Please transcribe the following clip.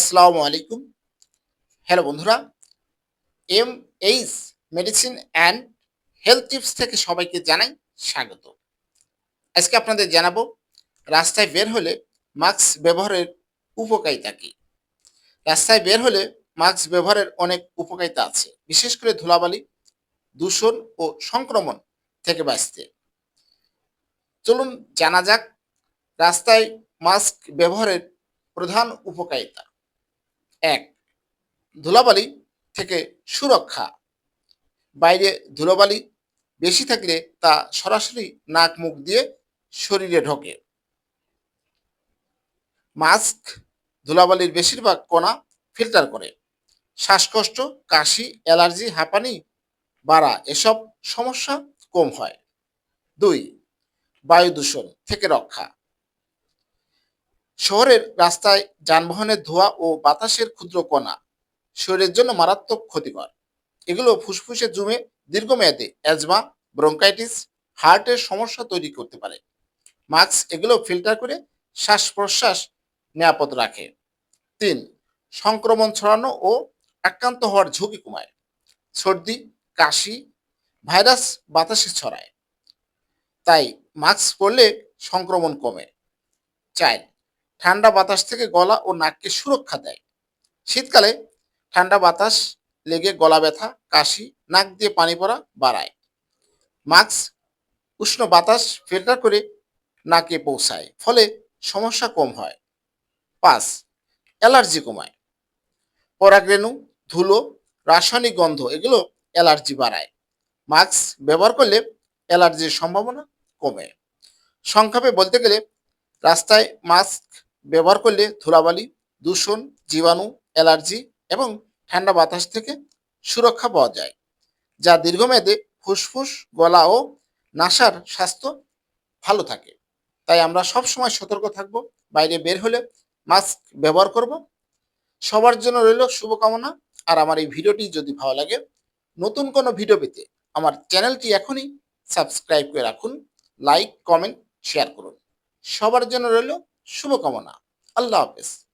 আসসালামু আলাইকুম। হ্যালো বন্ধুরা M H medicine and health tips থেকে সবাইকে জানাই স্বাগত। আজকে আপনাদের জানাব, রাস্তায় বের হলে মাস্ক ব্যবহারের উপকারিতা কী? রাস্তায় বের হলে মাস্ক ব্যবহারের অনেক উপকারিতা আছে, বিশেষ করে ধুলাবালি, দূষণ ও সংক্রমণ থেকে বাঁচতে। চলুন জানা যাক, রাস্তায় মাস্ক ব্যবহারের প্রধান উপকারিতা। এক, ধুলাবালি থেকে সুরক্ষা। বাইরে ধুলোবালি বেশি থাকলে তা সরাসরি নাক মুখ দিয়ে শরীরে ঢোকে। মাস্ক ধুলাবালির বেশিরভাগ কণা ফিল্টার করে। শ্বাসকষ্ট, কাশি, অ্যালার্জি, হাঁপানি, বাড়া এসব সমস্যা কম হয়। দুই বায়ু দূষণ থেকে রক্ষা। শহরের রাস্তায় যানবাহনের ধোঁয়া ও বাতাসের ক্ষুদ্র কণা শরীরের জন্য মারাত্মক ক্ষতিকর। এগুলো ফুসফুসে জমে দীর্ঘমেয়াদে অ্যাজমা, ব্রঙ্কাইটিস, হার্টের সমস্যা তৈরি করতে পারে। মাস্ক এগুলো ফিল্টার করে শ্বাস প্রশ্বাস নিরাপদ রাখে। তিন, সংক্রমণ ছড়ানো ও আক্রান্ত হওয়ার ঝুঁকি কমায়। সর্দি, কাশি, ভাইরাস বাতাসে ছড়ায়। তাই মাস্ক পরলে সংক্রমণ কমে। চার ঠান্ডা বাতাস থেকে গলা ও নাককে সুরক্ষা দেয়। শীতকালে ঠান্ডা বাতাস লেগে গলা ব্যথা, কাশি, নাক দিয়ে পানি পড়া বাড়ায়। মাস্ক, উষ্ণ বাতাস ফিল্টার করে নাকে পৌঁছায়, ফলে সমস্যা কম হয়। পাঁচ, অ্যালার্জি কমায়। পরাগরেণু, ধুলো, রাসায়নিক গন্ধ, এগুলো অ্যালার্জি বাড়ায়। মাস্ক ব্যবহার করলে অ্যালার্জির সম্ভাবনা কমে। সংক্ষেপে বলতে গেলে, রাস্তায় মাস্ক ব্যবহার করলে ধুলাবালি, দূষণ, জীবাণু, অ্যালার্জি এবং ঠান্ডা বাতাস থেকে সুরক্ষা পাওয়া যায়, যা দীর্ঘমেয়াদে ফুসফুস, গলা ও নাসার স্বাস্থ্য ভালো থাকে। তাই আমরা সব সময় সতর্ক থাকব, বাইরে বের হলে মাস্ক ব্যবহার করব। সবার জন্য রইল শুভকামনা। আর আমার এই ভিডিওটি যদি ভালো লাগে, নতুন কোনো ভিডিও পেতে আমার চ্যানেলটি এখনই সাবস্ক্রাইব করে রাখুন, লাইক, কমেন্ট, শেয়ার করুন। সবার জন্য রইল শুভকামনা। আল্লাহ হাফেজ।